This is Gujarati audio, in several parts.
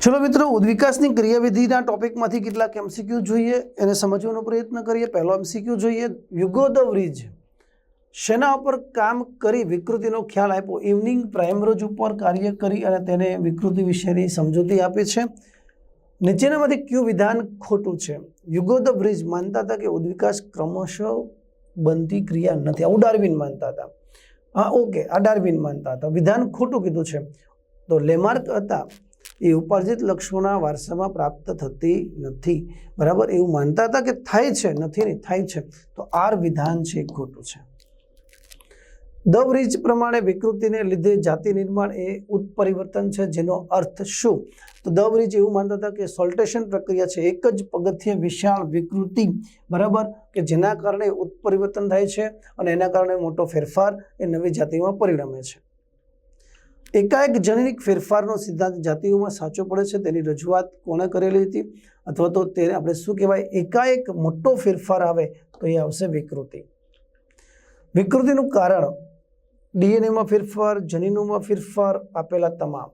ચલો મિત્રો, ઉદ્વિકાસની ક્રિયાવિધિના ટોપિકમાંથી કેટલાક એમસીક્યુ જોઈએ, એને સમજવાનો પ્રયત્ન કરીએ. પહેલો એમસીક્યુ જોઈએ યુગો ધ બ્રિજ શેના ઉપર કામ કરી વિકૃતિનો ખ્યાલ આપ્યો? ઇવનિંગ પ્રાઇમરોજ ઉપર કાર્ય કરી અને તેને વિકૃતિ વિશેની સમજૂતી આપી છે. નીચેનામાંથી ક્યુ વિધાન ખોટું છે? યુગો ધ બ્રિજ માનતા હતા કે ઉદ્વિકાસ ક્રમશઃ બનતી ક્રિયા નથી. આવું ડાર્વિન માનતા હતા. હા, ઓકે, આ ડાર્વિન માનતા હતા. વિધાન ખોટું કીધું છે. તો લેમાર્ક હતા. એ ઉપાર્જિત લક્ષણોના વારસામાં પ્રાપ્ત થતી નથી. બરાબર? એવું માનતા હતા કે થાય છે? નથી નહીં થાય છે. તો આર વિધાન છે ખોટું છે. દવરીજ પ્રમાણે વિકૃતિને લીધે જાતિ નિર્માણ એ ઉત્પરિવર્તન છે, જેનો અર્થ શું? તો દવરીજ એવું માનતા હતા કે સોલ્ટેશન પ્રક્રિયા છે, એક જ પગથિયે વિશાળ વિકૃતિ, બરાબર? કે જેના કારણે ઉત્પરિવર્તન થાય છે અને એના કારણે મોટો ફેરફાર એ નવી જાતિમાં પરિણમે છે. એકાએક જનનિક ફેરફારનો સિદ્ધાંત જાતિઓમાં સાચો પડે છે, તેની રજૂઆત કોણે કરેલી હતી? અથવા તો તેને આપણે શું કહેવાય? એકાએક મોટો ફેરફાર આવે તો એ આવશે વિકૃતિ. વિકૃતિનું કારણ, ડીએનએમાં ફેરફાર, જનીનોમાં ફેરફાર આપેલા તમામ.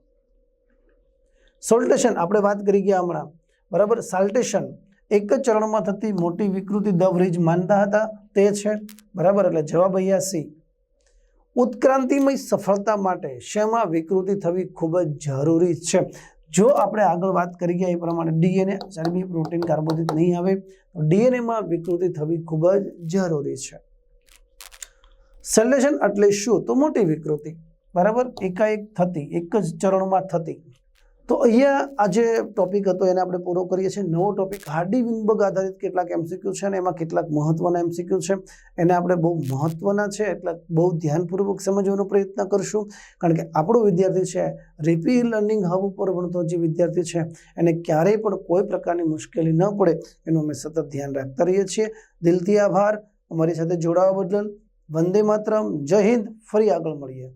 સોલ્ટેશન આપણે વાત કરી ગયા હમણાં. બરાબર? સાલ્ટેશન એક જ ચરણમાં થતી મોટી વિકૃતિ ધ બ્રિજ માનતા હતા, તે છે. બરાબર? એટલે જવાબ અહીંયા સી. ઉત્ક્રાંતિમય સફળતા માટે શેમાં વિકૃતિ થવી ખૂબ જ જરૂરી છે? જો આપણે આગળ વાત કરી ગયા એ પ્રમાણે ડીએનએ ચરબી પ્રોટીન કાર્બોદિત નહીં આવે, તો ડીએનએમાં વિકૃતિ થવી ખૂબ જ જરૂરી છે. સેલેશન એટલે શું? તો મોટી વિકૃતિ. બરાબર? એકાએક થતી, એક જ ચરણમાં થતી. તો અહીંયા આ જે ટોપિક હતો એને આપણે પૂરો કરીએ છીએ. નવો ટોપિક હાર્ડી વિનબર્ગ આધારિત કેટલાક એમસીક્યુ છે અને એમાં કેટલાક મહત્વના એમસીક્યુ છે. એને આપણે બહુ મહત્વના છે એટલે બહુ ધ્યાનપૂર્વક સમજવાનો પ્રયત્ન કરશું. કારણ કે આપણો વિદ્યાર્થી છે રિપી લર્નિંગ હબ ઉપર ભણતો જે વિદ્યાર્થી છે, એને ક્યારેય પણ કોઈ પ્રકારની મુશ્કેલી ન પડે. એનું અમે સતત ધ્યાન રાખતા રહીએ છીએ. દિલથી આભાર. અમારી સાથે જોડાવા બદલ વંદે માતરમ. જય હિન્દ. ફરી આગળ મળીએ.